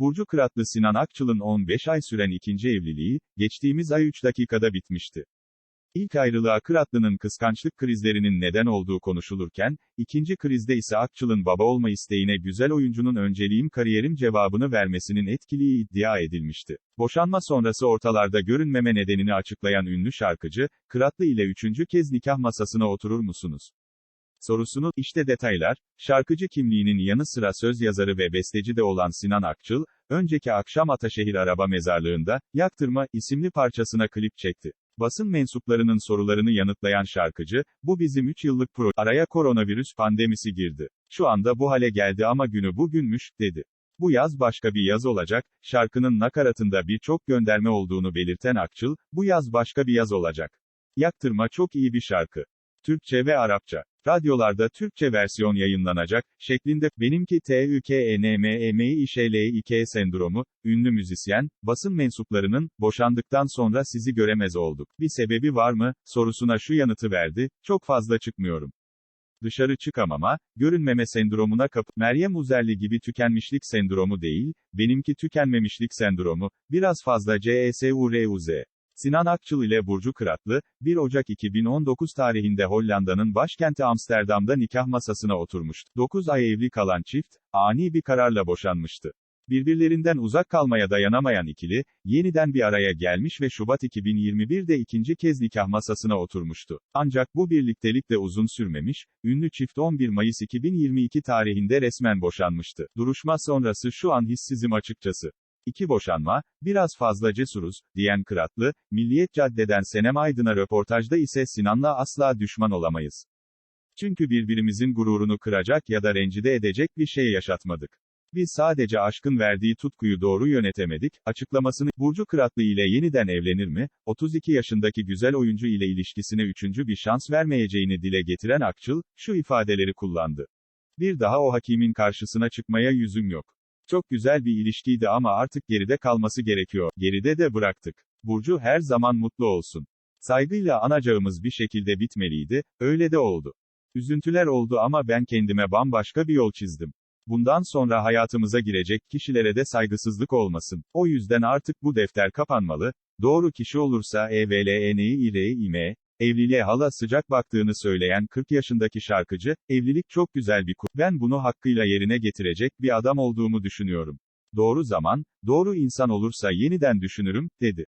Burcu Kıratlı Sinan Akçıl'ın 15 ay süren ikinci evliliği, geçtiğimiz ay 3 dakikada bitmişti. İlk ayrılığa Kıratlı'nın kıskançlık krizlerinin neden olduğu konuşulurken, ikinci krizde ise Akçıl'ın baba olma isteğine güzel oyuncunun önceliğim kariyerim cevabını vermesinin etkiliği iddia edilmişti. Boşanma sonrası ortalarda görünmeme nedenini açıklayan ünlü şarkıcı, Kıratlı ile üçüncü kez nikah masasına oturur musunuz? Sorusunu, işte detaylar, şarkıcı kimliğinin yanı sıra söz yazarı ve besteci de olan Sinan Akçıl, önceki akşam Ataşehir Araba Mezarlığı'nda, Yaktırma, isimli parçasına klip çekti. Basın mensuplarının sorularını yanıtlayan şarkıcı, bu bizim 3 yıllık pro, araya koronavirüs pandemisi girdi. Şu anda bu hale geldi ama günü bugünmüş, dedi. Bu yaz başka bir yaz olacak, şarkının nakaratında birçok gönderme olduğunu belirten Akçıl, bu yaz başka bir yaz olacak. Yaktırma çok iyi bir şarkı. Türkçe ve Arapça. Radyolarda Türkçe versiyon yayınlanacak, şeklinde, benimki E TÜKENMEMİŞLİK sendromu, ünlü müzisyen, basın mensuplarının, boşandıktan sonra sizi göremez olduk. Bir sebebi var mı, sorusuna şu yanıtı verdi, çok fazla çıkmıyorum. Dışarı çıkamama, görünmeme sendromuna kapı, Meryem Uzerli gibi tükenmişlik sendromu değil, benimki tükenmemişlik sendromu, biraz fazla E CESURUZ. Sinan Akçıl ile Burcu Kıratlı, 1 Ocak 2019 tarihinde Hollanda'nın başkenti Amsterdam'da nikah masasına oturmuştu. 9 ay evli kalan çift, ani bir kararla boşanmıştı. Birbirlerinden uzak kalmaya dayanamayan ikili, yeniden bir araya gelmiş ve Şubat 2021'de ikinci kez nikah masasına oturmuştu. Ancak bu birliktelik de uzun sürmemiş, ünlü çift 11 Mayıs 2022 tarihinde resmen boşanmıştı. Duruşma sonrası şu an hissizim açıkçası. İki boşanma, biraz fazla cesuruz, diyen Kıratlı, Milliyet Cadde'den Senem Aydın'a röportajda ise Sinan'la asla düşman olamayız. Çünkü birbirimizin gururunu kıracak ya da rencide edecek bir şey yaşatmadık. Biz sadece aşkın verdiği tutkuyu doğru yönetemedik, açıklamasını, Burcu Kıratlı ile yeniden evlenir mi, 32 yaşındaki güzel oyuncu ile ilişkisine üçüncü bir şans vermeyeceğini dile getiren Akçıl, şu ifadeleri kullandı. Bir daha o hakimin karşısına çıkmaya yüzüm yok. Çok güzel bir ilişkiydi ama artık geride kalması gerekiyor. Geride de bıraktık. Burcu her zaman mutlu olsun. Saygıyla anacağımız bir şekilde bitmeliydi, öyle de oldu. Üzüntüler oldu ama ben kendime bambaşka bir yol çizdim. Bundan sonra hayatımıza girecek kişilere de saygısızlık olmasın. O yüzden artık bu defter kapanmalı. Doğru kişi olursa E EVLENİİRİM, evliliğe hala sıcak baktığını söyleyen 40 yaşındaki şarkıcı, evlilik çok güzel bir kur. Ben bunu hakkıyla yerine getirecek bir adam olduğumu düşünüyorum. Doğru zaman, doğru insan olursa yeniden düşünürüm, dedi.